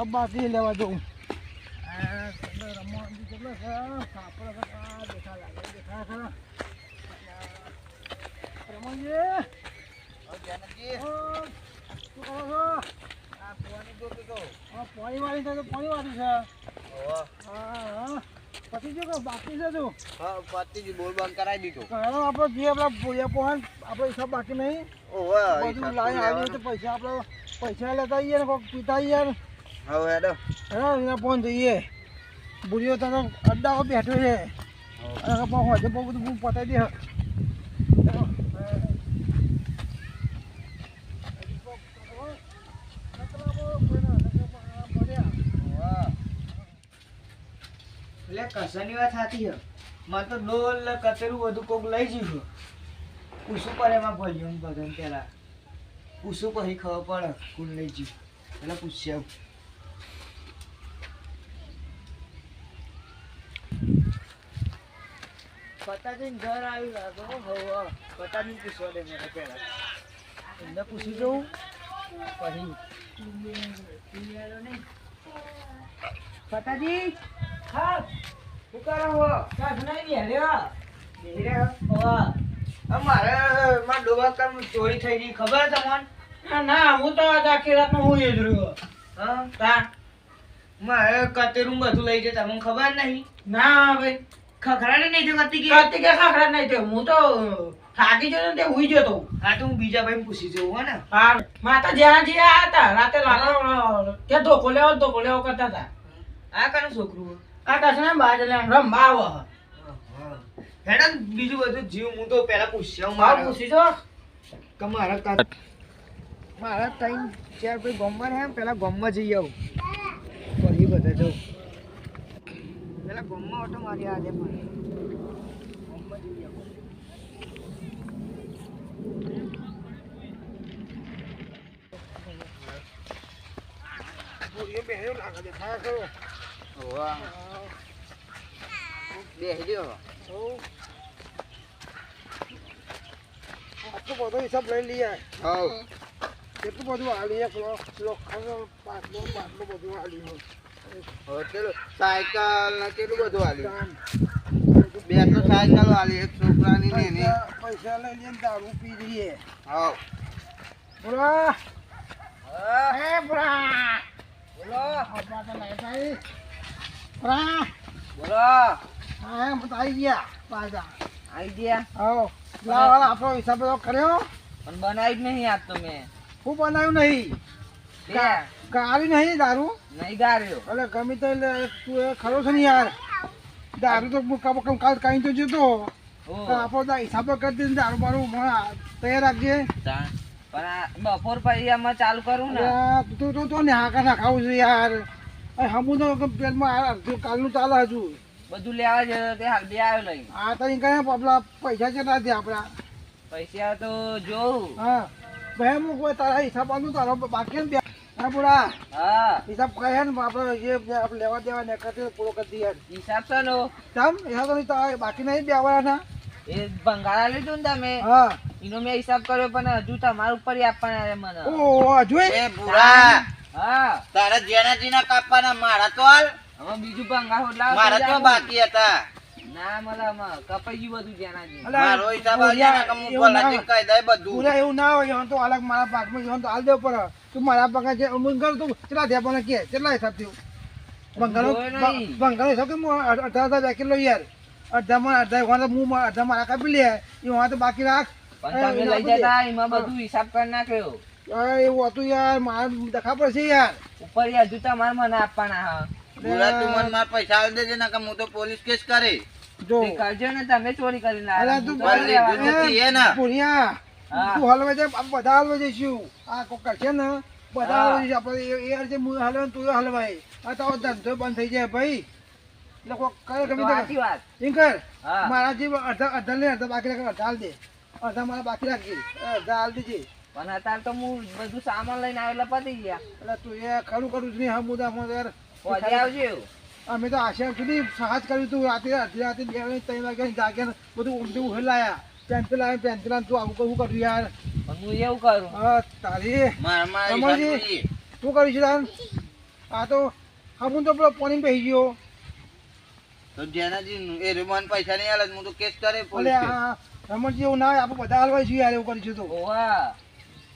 હિસાબ બાકી લેવા આ પાણી વાળી છે તો પાણી વાળી છે હા હા પછી જો કે બાકી છે તું બોલ બંધ કરાવી દીધું ઘણો આપણો જે આપણા પોયા પોહાન આપણો હિસાબ બાકી નહીં બધું લાઈન આવી તો પૈસા આપણે પૈસા લેતા આવીએ ને કોઈક પીતા આવીએ હવે હેડો. હા એના ફોન જઈએ. બુરીઓ તને અડ્ડા પર બેઠો છે. અને પણ હોય બહુ બધું હું પતાવી દે. એટલે કસાની વાત સાચી છે મને તો ડોલ કતેરું બધું કોક લઈ જઈશું. પૂછું પડે એમાં ભાઈઓ બધાને પેલા. પૂછું પછી ખબર પડે કુલ લઈ ગયું. એટલે પૂછશે આવું. પતાજીને ઘર આવ્યું લાગે હવ પતાજી પૂછવા દે મને પેલા એમને પૂછી જોઉં પછી. પતાજી હા. શું કરો હો? કાંઈ નહીં બેહર્યો બેહર્યો હોવા. મારે મારા ડોબા કામ ચોરી થઈ ગઈ ખબર તમને? ના ના હું તો આખી રાત હું એ જ રહ્યો. હા? તા. મારે કતેરું બધું લઈ જાય તમને ખબર નહીં. ના ભાઈ. ખખડાને નહીં જો કતી કે હતી કે ખાખરા નહીં થયો. હું તો થાકી ગયો ને તે હુઈ ગયો તો. હા તો હું બીજા ભાઈ પૂછી જોઉં હો ને. હા માતા જ્યાં જે હતા રાતે લાકડો ત્યાં ધોકો લેવો ધોકો લેવો કરતા હતા. આ કાનું છોકરું? આ કસને બાજ લે રમવા આવો. હેડો ને બીજું બધું જીવ હું તો પહેલા પૂછી માર મારે પૂછી જો. કે મારા કા મારા ત્રણ ચાર ભાઈ ગામમાં હે પેલા ગામમાં જઈ આવું. પછી બધા જવું પેલા ગામમાં ઓટો મારી આજે પણ. ગામમાં જઈ આવું પૂરીઓ બેહ્યો લાગે છે ખાયા કરો બેસજો હો આટલો બધો હિસાબ લઈ લઈએ હવ. કેટલું બધું હાલી એક લોખંડનો પાટલો પાટલો બધું હાલી સાયકલ ને કેટલું બધું હાલ્યું બે તો સાયકલ વાળી એક છોકરાની ને એની. પૈસા લઈ લઈએ દારૂ પી લઈએ. હા બોલા. હા. હે બુરા બોલો. તો આવી બુરા બોલો. હા એમ તો આવી ગયા પાછા. આવી ગયા? લાવ આપણો હિસાબ કર્યો. પણ બનાવી જ નહીં આજ તો મેં. હું બનાવ્યું નહીં? બે નહીં દારૂ? નહીં ગાર્યો એટલે ગમે તે એટલે તું એ ખરો છે ને યાર? દારૂ તો હું કામ કામ કાલ કાંઈ તો જતો આપણો તો હિસાબ કરી દે દારૂ મારું પણ તૈયાર રાખજે. પણ બપોર પછી આમાં ચાલુ કરું ને. તું તું તો ને હાકા ના ખાવું છે યાર. હમું તો પેટમાં કાલનું ચાલે હજુ. બધું લેવા જ તે હાલ બે આવ્યો લઈ હા તો કઈ આપણા પૈસા છે આપણા. પૈસા તો જોઉં. હા. ભાઈ મૂકવા તારા હિસાબ તારો બાકી ને હા પૂરા હા. હિસાબ કહે ને આપણે જે જે આપણે લેવા દેવા ને કરતી પૂરો કરી દઈએ હિસાબ છે નો તમ હિસાબ તો નહીં બાકી નહીં બે એ ભંગારા લીધું ને તમે. હા. એનો મેં હિસાબ કર્યો પણ હજુ તમારા ઉપર ય આપવાના મને. ઓ એ? હા. તારા જેનાજીના કાપવાના મારા તો હાલ. હવે બીજું ભંગાર હોટલા મારા તો બાકી હતા. ના મને કપાઈ ગયું બધું જેનાજી. મારો હિસાબ આવી ને કે હું એવું ના કહી દે બધું. પૂરા એવું ના હોય તો અલગ મારા ભાગમાં જવાનું તો હાલ દેવું પડે. તું મારા ભાગે છે મંગળ તું કેટલા થયા પણ કે કેટલા હિસાબ થયું? બંગાળો જોયો હિસાબ કે હું અડધા અડધા બે કિલો યાર? અડધામાં અડધા વાળા હું અડધા મારા કાપી લે. એ વાળા તો બાકી રાખ. તમે લઈ જતા એમાં બધું હિસાબ કરી નાખ્યો. એવું હતું યાર મારે દેખા પડશે યાર. ઉપર ય હજુ તમારે મને આપવાના હા. તું મને મારા પૈસા આલી દેજે ના કે હું તો પોલીસ કેસ કરે. જો. તે કરજો ને તમે ચોરી. તું એ ને? હા. તું હલવા જાય બધા હલવા જઈશું. આ કોક છે ને બધા હા. જઈશું. આપણે એ- હું હલવે ને તું હલવાય. આ તો ધંધો બંધ થઈ જાય ભાઈ. એટલે કોક કરે ગમે તે એમ કર. મારા જે અડધા અડધા લે અડધા બાકી રાખે અડધા હાલ દે. અડધા મારા બાકી રાખજે. અડધા હાલ દેજે. પણ અત્યારે તો હું બધું સામાન લઈને આવ્યો એટલે પતી ગયા. એટલે તું એ ખરું કરું છું નહીં હમ મુદા હું યાર. પહોંચી આવજો અમે તો આશા સુધી સાહસ કર્યું તું રાતે અડધી રાતે બે વાગે ત્રણ વાગ્યા જાગ્યા બધું ઊંધું ઉહેલાયા. પેન્સિલ આવે પેન્સિલ તું આવું કરવું કરું યાર. હું એવું કરું. હા તારી. રમણજી. શું કર્યું છે તાન આ તો હમું તો પેલો પોની પહી ગયો. તો જેનાજી એ રૂમાન પૈસા નહીં આલે હું તો કેસ કરે ભલે હા. આ રમણજી એવું ના આપણે બધા હાલવાય છીએ યાર એવું કરીશું તો. ઓવા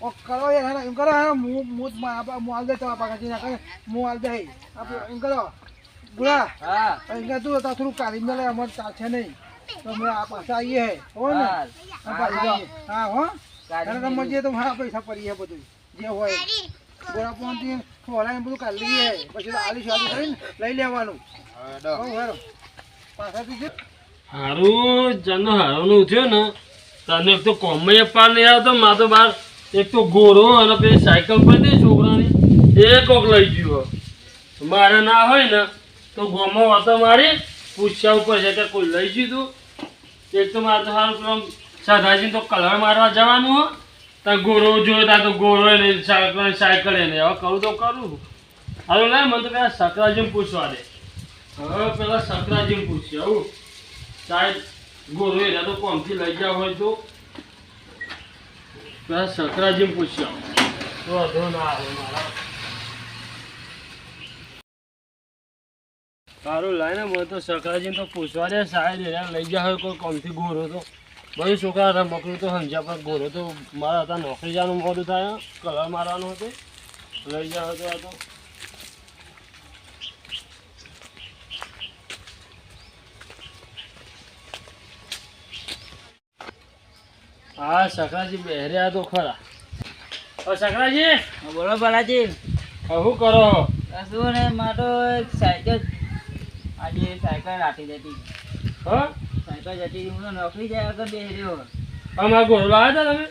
ઓ કરો યાર એમ કરો હા હું હું હું હાલ દે તો આપા કાઢી નાખે હું હાલ દે આપણે એમ કરો. બોલા હા એમ તું તો થોડું કાઢી મેલે અમારે ચાલશે નહીં. તો અમે આ પાછા આવીએ હે હો ને. હા. હો કાઢી અને રમણજી તો મારા પૈસા પડીએ બધું જે હોય. ગોળા ખોલાઈને બધું કાઢી લઈએ. પછી આલી શાદી કરીને લઈ લેવાનું. હો પાછાથી છે? હારું જનો હારું થયો ને તને એક તો કોમય પાર નહીં આવતો માં તો બાર એક તો ગોરો અને પેલી સાયકલ પર દે છોકરાની એ કોક લઈ ગયો. મારે ના હોય ને તો ગોમાં વાતો મારી પૂછ્યા ઉપર છે કે કોઈ લઈ જીધું? એક તો મારે તો સારું પેલો સાધાજી તો કલર મારવા જવાનું હો. ત્યાં ગોરો જોયો ત્યાં તો ગોરો એને સાયકલ એને. હવે કરું તો કરું હાલો, લે, મને તો પેલા સકરાજીને પૂછવા દે. હવે પેલા સકરાજીને પૂછ્યું આવું સાહેબ, ગોરો એના તો કોમથી લઈ ગયા હોય તો? પેલા સકરાજીને પૂછ્યો વાંધો ના આવે મારા. સારું લાઈને મને તો સકરાજીને તો પૂછવા દે સાહેબ એના લઈ ગયા હોય કોઈ કોમથી ગોરો તો. બધું છોકરા રમકડું તો સમજ્યા પણ ગોરો તો મારા હતા નોકરી જવાનું મોડું થાય કલર મારવાનું હતું લઈ ગયા હોય તો આ તો. હા સકરાજી બહેર્યા તો ખરા. ઓ સકરાજી બોલો બાલાજી. શું કરો? શું ને મારો એક સાયકલ આજે સાયકલ રાખી દેતી. હા? સાયકલ જતી. હું નોકરી જાય આગળ બે રહ્યો. આમાં ગોળો લાવ્યા હતા તમે?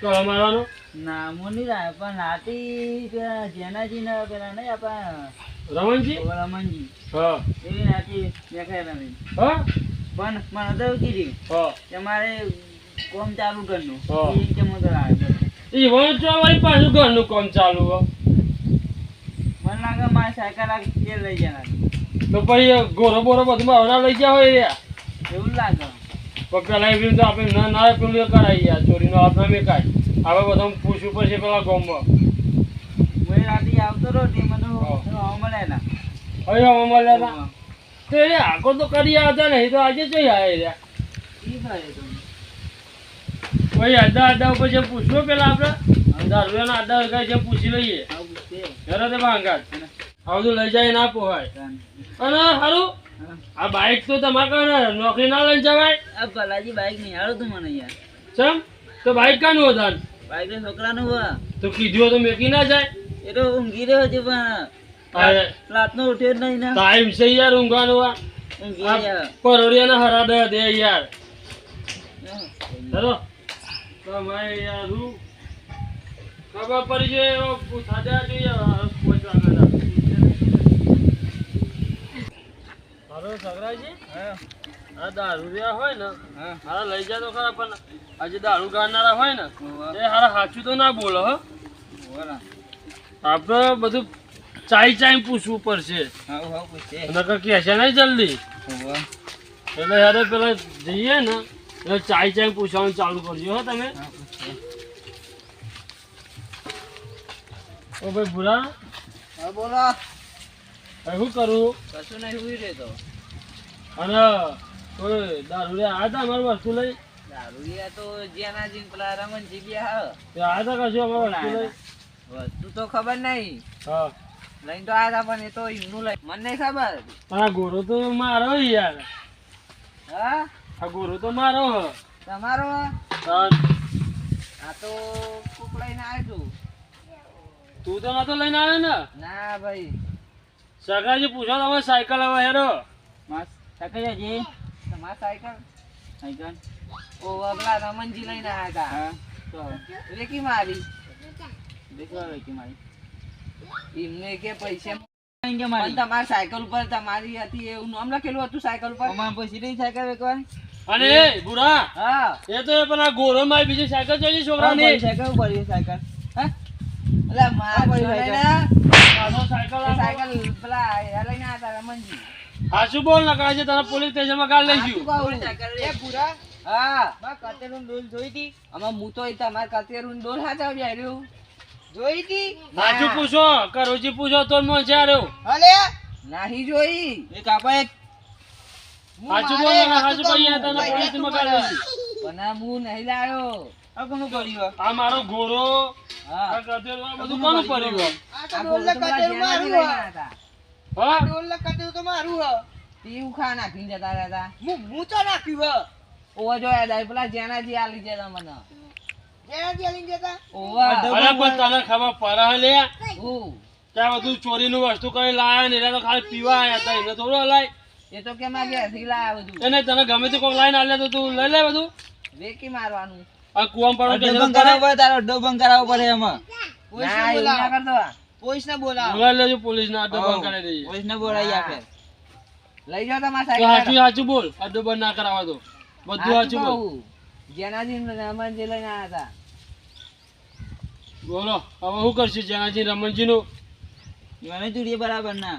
કળો મારવાનો? ના હું નહીં લાવ્યો પણ નાતી જેનાજી ને પેલા નહીં આપણા રમણજી? રમણજી. હા. એવી નાતી દેખાય તમે હા? પણ મને તો કીધી હા. કે મારે કોમ ચાલુ કરનું. હા. એ કે હું તો લાવ્યો એ વણ ચોવાળી પાછું ઘરનું કોમ ચાલુ હો. મને લાગે મારી સાયકલ આ લઈ જનાર. તો પછી ગોરો બોરો બધું ભાવના લઈ ગયા હોય રહ્યા એવું લાગે. પણ પેલા એવી રીતે આપણે ના ના પેલું કરાવી યાર ચોરીનો આપણે મેં કાઢ. હવે બધા પૂછવું પડશે પેલા ગામમાં. હું રાતે આવતો રહો તે મને હા. મળેલા હવે અમે મળ્યા તો એ આગળ તો કરી આવતા નહીં તો આજે જઈ આવે ભાઈ તો. પછી અડધા અડધા ઉપર જે પૂછવું પેલા આપણે દારૂના અડધા અડધા જે પૂછી લઈએ. ઘરે તે ભાંગાત આ બધું લઈ જાય ના પોહાય. અને સારું આ બાઈક તો તમારે નોકરી ના લઈ જવાય. આ ભલાજી બાઈક નહીં હાલો તું મને યાર. ચમ? તો બાઈક કાનું વધાર? બાઈક તો છોકરાનું હોય તો કીધું તો મેકી ના જાય. એ તો ઊંઘી રહ્યો છે પણ. રાતનો ઉઠ્યો જ નહીં ને. ટાઈમ છે યાર ઊંઘવાનો આ. પરોડિયાના હરા દે દે યાર. ચલો તમારે યાર હું ખબર પડી છે એવો પૂછા દે જોઈએ પહોંચવા કરતા હાલો સગરાજી? આ દારૂ રહ્યા હોય ને હા. લઈ જાય તો ખરા પણ આજે દારૂ ગાળનારા હોય ને. એ હારા સાચું તો ના બોલો હો. આપણે બધું ચાઈ ચાઈ પૂછવું પડશે. નકર કહેશે નહીં જલ્દી. એટલે યારે પેલા જઈએ ને એટલે ચાઈ ચાઈ પૂછવાનું ચાલુ કરજો હો તમે. હા, ઓ ભાઈ ભૂરા. હા બોલા. શું કરું? કશું નહીં હુઈ રહેતો. અને કોઈ દારૂ આતા મારું વસ્તુ લઈ? દારૂડિયા તો જ્યાંના જીન પેલા રમણજી બી હા. આતા કશું અમારી વસ્તુ લઈ? વસ્તુ તો ખબર નહીં હા. લઈને તો હતા પણ એ તો એમનું લઈ. મને નહીં ખબર. પણ આ ગોરો તો મારો યાર. હા? આ ગોરો તો મારો હ. તમારો આ તો કોક લઈને આવ્યો તું તો નતો લઈને આવ્યો ને? ના ભાઈ. સગાજી પૂછો તમે સાયકલ હવે હેરો માસ છે તમાર સાયકલ? સાયકલ. ઓ અગલા રમનજી લઈને આયા હતા તો રેકી મારી? દેખો રેકી મારી. એમને કે પૈસા પણ તમારી સાયકલ ઉપર તમારી હતી એવું નામ લખેલું હતું સાયકલ ઉપર? અમારે પછી નહીં સાયકલ એકવાર અને બુરા હા. એ તો એ પણ આ ગોરો માં બીજી સાયકલ જોઈ છોકરાની. સાયકલ ઉપર સાયકલ. હા? એટલે મારા પાછો સાયકલ સાયકલ પેલા એ લઈને આવ્યા હતા હાચું બોલ ને કાજે તને પોલીસ સ્ટેશનમાં કાલ લઈ ગયું. એ પૂરા હા. માં કતેરું ડોલ જોઈ હતી અમાર હું તો તમારે કતેરું ડોલ હાચા રહ્યો. જોઈ હતી હાજુ પૂછો કરોજી પૂછો તો મો છે રહ્યો. અલે નાહી જોઈ. એ કાપા એક. હાજુ બોલ ને, ભાઈ આ તને પોલીસ પોલીસમાં કાઢી દઈશું. પણ હું નહીં લાયો. આ કોનું કર્યું આ મારો હા. આ ગધેડો, બધું કોનું પડ્યું આ તો ડોલે કટેલું મારું હા. ડોલે કટેલું તો મારું હ. તીવું ખા નાખીને જતા રહેતા. હું હું તો નાખ્યું હ. ઓવા જોયા જાય પેલા જેનાજી આલી જતા મને. જેનાજી આલી જતા? ઓવા. અરે પણ તને ખબર પડે લે. હું? ત્યાં બધું ચોરીનું વસ્તુ કઈ લાયા ને એટલે તો ખાલી પીવા આયા હતા એને થોડો લાય એ તો કેમ આ ઘેરથી લાયા બધું? એને તને ગમે તે કોઈક લાઈને આલે તો તું લઈ લે બધું. વેકી મારવાનું. આ કુવામ પડો કે ડબંગ કરાવવો કરાવવો પડે એમાં. ના એવું ના કરતો. પોલીસ ને બોલાવો. બોલાવી લેજો પોલીસ ના અડ્ડો બંધ કરાવી દઈએ. પોલીસ ને બોલાવી આપે. લઈ જાઓ તમારા તો સાઈડ સાચું સાચું બોલ અડ્ડો બંધ ના કરાવવા દો. બધું સાચું બોલ. જેનાજી રમણ જે લઈને આવ્યા હતા. બોલો હવે શું કરશું? જેનાજી રમણજી નું મને જોડીએ બરાબર ના.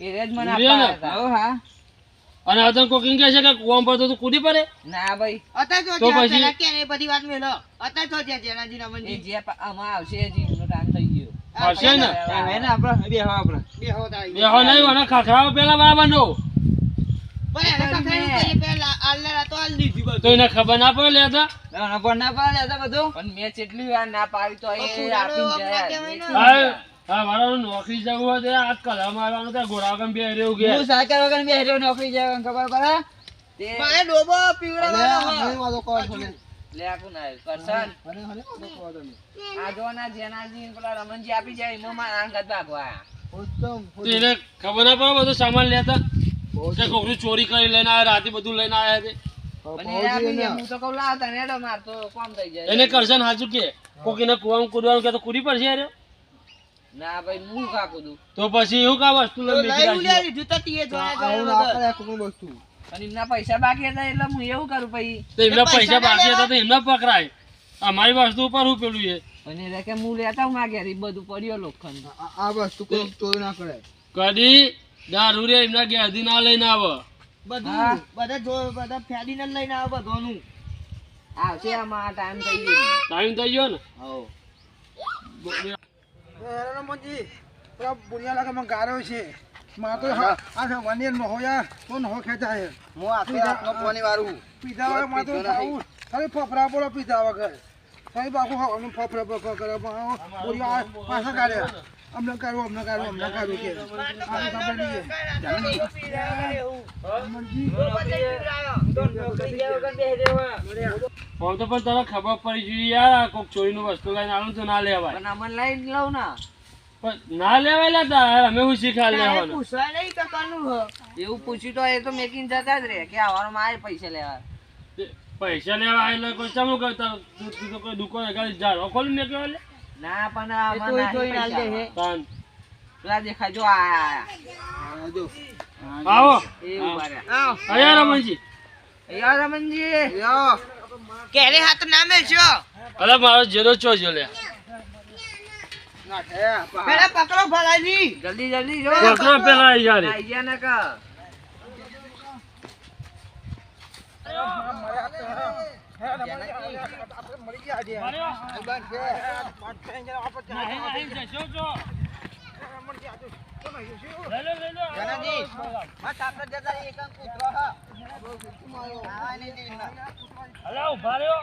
એ મને હા અને તને કહે છે કે તું કૂદી પડે? ના ભાઈ. તો પછી? એ જે પ- આમાં આવશે જીવનો ટાઈમ થઈ આવશે ને? આપણે? આપણે. બેહો નહીં અને ખખડાવો પેલા બરાબર નો તો એને ખબર ના પડે લેતા? પણ મેં કેટલી વાર ના પાડી તો એ આપીને જાય. હા હા મારા નોકરી જવું હોય તો આ કલા મારવાનું ત્યાં ઘોડા વગર બે રહ્યું હું સાયકલ વગર બે હેરો નોકરી જાય ખબર પડે? તે લે આપું ના કરશન? આ જો ના જેનાજી પેલા રમણજી આપી જાય એમાં મારા આંગત ભાગવા તો એને ખબર ના પડે બધું સામાન લેતા? કોકનું ચોરી કરી લઈને આવ્યા રાતે બધું લઈને આવ્યા છે એને આપી દે તો કહું લાવ તને હેડો માર તો કોમ થઈ જાય. એને કરશે સાચું કે? કોક એને કુવામાં કુદવાનું કે તો કૂદી પડશે યાર? ના ભાઈ હું દઉં? તો પછી એવું કા વસ્તુ બેસી રાખી અને એમના પૈસા બાકી હતા એટલે હું એવું કરું પછી. તો એમના પૈસા બાકી હતા તો એમના પકડાય. અમારી વસ્તુ ઉપર હું પેલું છે અને એટલે કે હું લેતા હું માગ્યા ઈ બધું પડ્યો લોખંડ આ વસ્તુ કોઈ ચોરી ના કરે કદી દારૂ રે એમના ઘેરથી ના લઈને આવે. બધું બધા જો બધા ફેડીને લઈને આવે બધોનું. આવશે આમાં ટાઈમ થઈ ગયો. ટાઈમ થઈ ગયો ને? રમણજી પેલા બુનિયા લાગે મને છે. માં તો હા આ વને નો યાર તો નો ખેંચા છે હું વાળું પીધા વગરમાં તો ખાવું ખાલી ફફડા બોલો પીધા વગર. ખાલી બાપુ કરે પણ બુનિયા પાછા કાઢ્યા. અમને કાઢવું અમને કાઢવું અમને કાઢવું કે. આપણે ખબર નહીં તો પણ તને ખબર પડી જોઈએ યાર કોક ચોરીનું વસ્તુ લઈને આવું તો ના લેવાય. પણ અમને લઈ લઉં ને. ના લેવાય તા અમે હું શીખાડ લેવાનું? એવું પૂછ્યું તો એ તો મેકિંગ જતા જ રે કે આવવાનું મારે પૈસા લેવા. તે પૈસા લેવા એટલે કોઈ ચમુ કરતા? તું તું તો કોઈ દુકાન આગળ ઝાડો ખોલી ને કેવા લે ના પણ આમાં નહીં પૈસા પણ પેલા દેખાય જો આયા આવો. એ ઊભા રહ્યા અયા રમણજી. અયા રમણજી. કેરે હાથ ના મેલશો અરે મારો જેરો છો જો લે. પેલા પકડો ભલાજી જલ્દી જલ્દી જો. પકડો પેલા યાર આઈ ને કા. મળી ગયા આજે અલા ઊભા રહ્યો.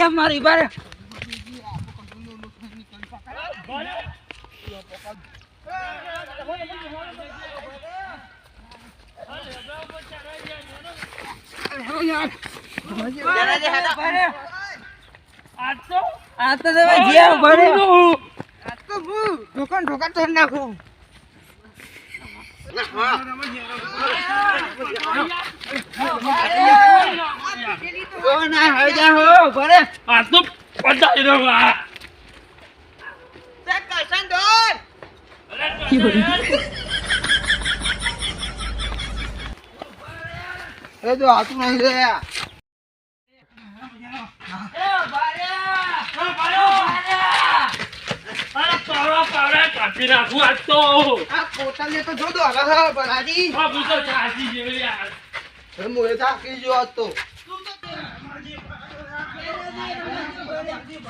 કાઢી નાખો. મારી બારે આ તો આ તો તમે જ્યાં ભરે ઊંધું. ઢોકણ ઢોકણ તોડી નાખું ઓ ના હવે જા હો ભરે આ તો પડાઈ રહ્યો આ. તે કરશન દોર એ તો હાથું નહીં રે અરે પાવડા પાવડા કાપી નાખું આજ તો. આ પોતાને તો જો દો હવે ભરાજી. આ ભૂતો ચાસી જેવી યાર. મોએ થાકી ગયો આજ તો શું ભરે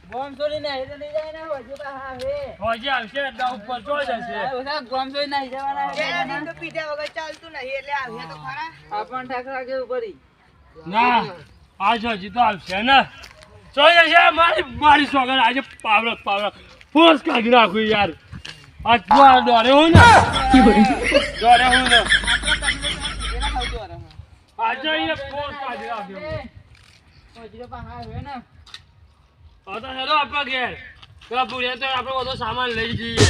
ના આજ હજી તો આવશે ને? જોઈ જશે મારી મારી સોગર આજે પાવડો પાવડો. ફોર્સ કાઢી નાખું યાર. આજ તો આ દોડે હું ને? દોડે હું ને? આજે અહીંયા ફોર્સ કાઢી નાખ્યો હજુ પાછા હવે ને હવે તો હેરો આપવા ઘેર. પેલા બુઢિયા તો આપણે બધો સામાન લઈ જઈએ.